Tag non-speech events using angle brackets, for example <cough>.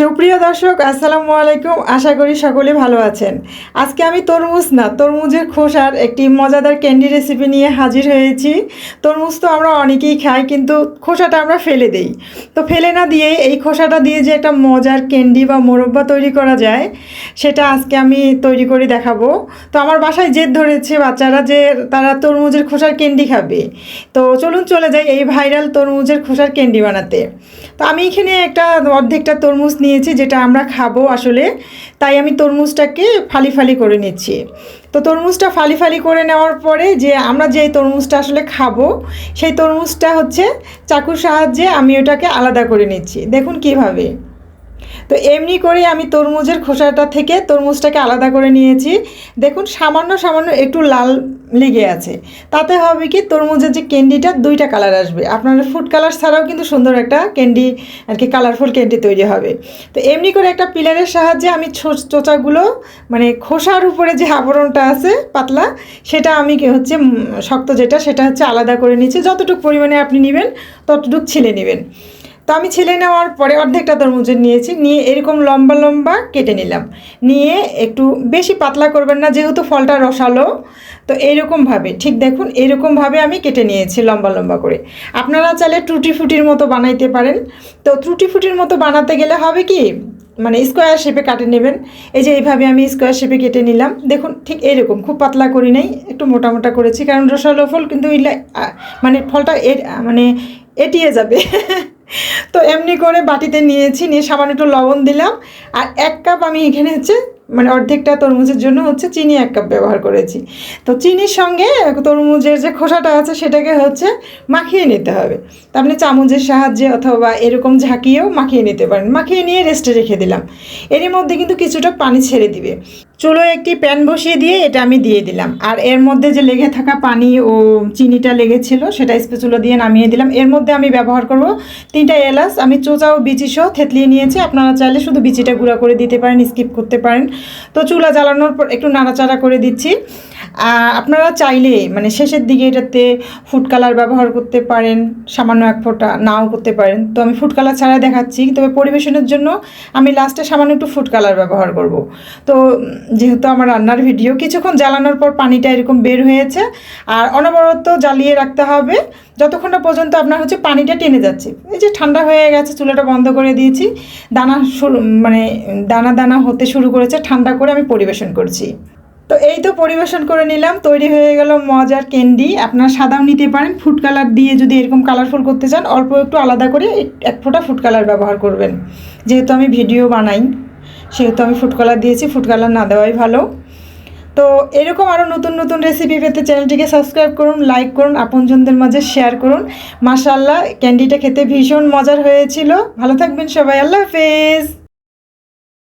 সুপ্রিয় দর্শক, আসসালামু আলাইকুম। আশা করি সকলে ভালো আছেন। আজকে আমি তরমুজ না, তরমুজের খোসার একটি মজাদার ক্যান্ডি রেসিপি নিয়ে হাজির হয়েছি। তরমুজ তো আমরা অনেকেই খাই, কিন্তু খোসাটা আমরা ফেলে দেই। তো ফেলে না দিয়ে এই খোসাটা দিয়ে যে একটা মজার ক্যান্ডি বা মোরব্বা তৈরি করা যায়, সেটা আজকে আমি তৈরি করে দেখাবো। তো আমার বাসায় জেদ ধরেছে বাচ্চারা যে তারা তরমুজের খোসার ক্যান্ডি খাবে। তো চলুন চলে যাই এই ভাইরাল তরমুজের খোসার ক্যান্ডি বানাতে। তো আমি এখানে একটা অর্ধেকটা তরমুজ নিয়েছি যেটা আমরা খাব আসলে। তাই আমি তরমুজটাকে ফালি ফালি করে নিচ্ছি। তো তরমুজটা ফালি ফালি করে নেওয়ার পরে যে আমরা যে তরমুজটা আসলে খাব, সেই তরমুজটা হচ্ছে চাকুর সাহায্যে আমি ওটাকে আলাদা করে নিচ্ছি। দেখুন কীভাবে। তো এমনি করে আমি তরমুজের খোসাটা থেকে তরমুজটাকে আলাদা করে নিয়েছি। দেখুন, সামান্য সামান্য একটু লাল লেগে আছে। তাতে হবে কি, তরমুজের যে ক্যান্ডিটা দুইটা কালার আসবে। আপনার ফুড কালার ছাড়াও কিন্তু সুন্দর একটা ক্যান্ডি আর কি কালারফুল ক্যান্ডি তৈরি হবে। তো এমনি করে একটা পিলারের সাহায্যে আমি চোচাগুলো মানে খোসার উপরে যে আবরণটা আছে, পাতলা, সেটা আমি কি হচ্ছে শক্ত যেটা, সেটা হচ্ছে আলাদা করে নিচ্ছি। যতটুকু পরিমাণে আপনি নেবেন, ততটুকু ছিলে নেবেন। তো আমি ছেলে নেওয়ার পরে অর্ধেকটা তরমুজের নিয়েছি, নিয়ে এরকম লম্বা লম্বা কেটে নিলাম। নিয়ে একটু বেশি পাতলা করবেন না, যেহেতু ফলটা রসালো, তো এইরকমভাবে, ঠিক দেখুন, এইরকমভাবে আমি কেটে নিয়েছি লম্বা লম্বা করে। আপনারা চাইলে টুটি ফুটির মতো বানাইতে পারেন। তো ত্রুটি ফুটির মতো বানাতে গেলে হবে কি? মানে স্কোয়ার শেপে কাটে নেবেন। এই যে এইভাবে আমি স্কোয়ার শেপে কেটে নিলাম। দেখুন, ঠিক এরকম খুব পাতলা করি নাই, একটু মোটা মোটা করেছি, কারণ রসালো ফল কিন্তু মানে ফলটা মানে এটিয়ে যাবে। <laughs> তো এমনি করে বাটিতে নিয়েছি, নিয়ে সামান্য একটু লবণ দিলাম। আর এক কাপ আমি এখানে হচ্ছে মানে অর্ধেকটা তরমুজের জন্য হচ্ছে চিনি এক কাপ ব্যবহার করেছি। তো চিনির সঙ্গে তরমুজের যে খোসাটা আছে সেটাকে হচ্ছে মাখিয়ে নিতে হবে। তা আপনি চামচের সাহায্যে অথবা এরকম ঝাঁকিয়েও মাখিয়ে নিতে পারেন। মাখিয়ে নিয়ে রেস্টে রেখে দিলাম। এর মধ্যে কিন্তু কিছুটা পানি ছেড়ে দিবে। চুলোয় একটি প্যান বসিয়ে দিয়ে এটা আমি দিয়ে দিলাম। আর এর মধ্যে যে লেগে থাকা পানি ও চিনিটা লেগেছিল সেটা স্পেচুলো দিয়ে নামিয়ে দিলাম। এর মধ্যে আমি ব্যবহার করব তিনটা এলাচ। আমি চোচা ও বিচি সহ থেতলিয়ে নিয়েছি। আপনারা চাইলে শুধু বিচিটা গুঁড়া করে দিতে পারেন, স্কিপ করতে পারেন। তো চুলা জ্বালানোর পর একটু নাড়াচাড়া করে দিচ্ছি। আপনারা চাইলে মানে শেষের দিকে এটাতে ফুড কালার ব্যবহার করতে পারেন, সামান্য এক ফোঁটা নাও করতে পারেন। তো আমি ফুড কালার ছাড়া দেখাচ্ছি, তবে পরিবেশনের জন্য আমি লাস্টে সামান্য একটু ফুড কালার ব্যবহার করব। তো যেহেতু আমার রান্নার ভিডিও কিছুক্ষণ জ্বালানোর পর পানিটা এরকম বের হয়েছে, আর অনবরত জ্বালিয়ে রাখতে হবে, যতক্ষণ না পর্যন্ত আপনার হচ্ছে পানিটা টেনে যাচ্ছে। এই যে ঠান্ডা হয়ে গেছে, চুলাটা বন্ধ করে দিয়েছি, দানা শুরু মানে দানা দানা হতে শুরু করেছে, ঠান্ডা করে আমি পরিবেশন করছি। তো এই তো পরিবেশন করে নিলাম, তৈরি হয়ে গেল মজার ক্যান্ডি আপনারা সাদাও নিতে পারেন ফুড কালার দিয়ে যদি এরকম কালারফুল করতে চান, অল্প একটু আলাদা করে এক- ফোঁটা ফুড কালার ব্যবহার করবেন। যেহেতু আমি ভিডিও বানাই, সেহেতু আমি ফুড কালার দিয়েছি ফুড কালার না দেওয়াই ভালো। তো এরকম আরও নতুন নতুন রেসিপি পেতে চ্যানেলটিকে সাবস্ক্রাইব করুন লাইক করুন, আপনজনদের মাঝে শেয়ার করুন। মাশাল্লাহ ক্যান্ডিটা খেতে ভীষণ মজার হয়েছিল। ভালো থাকবেন সবাই, আল্লাহ হাফেজ।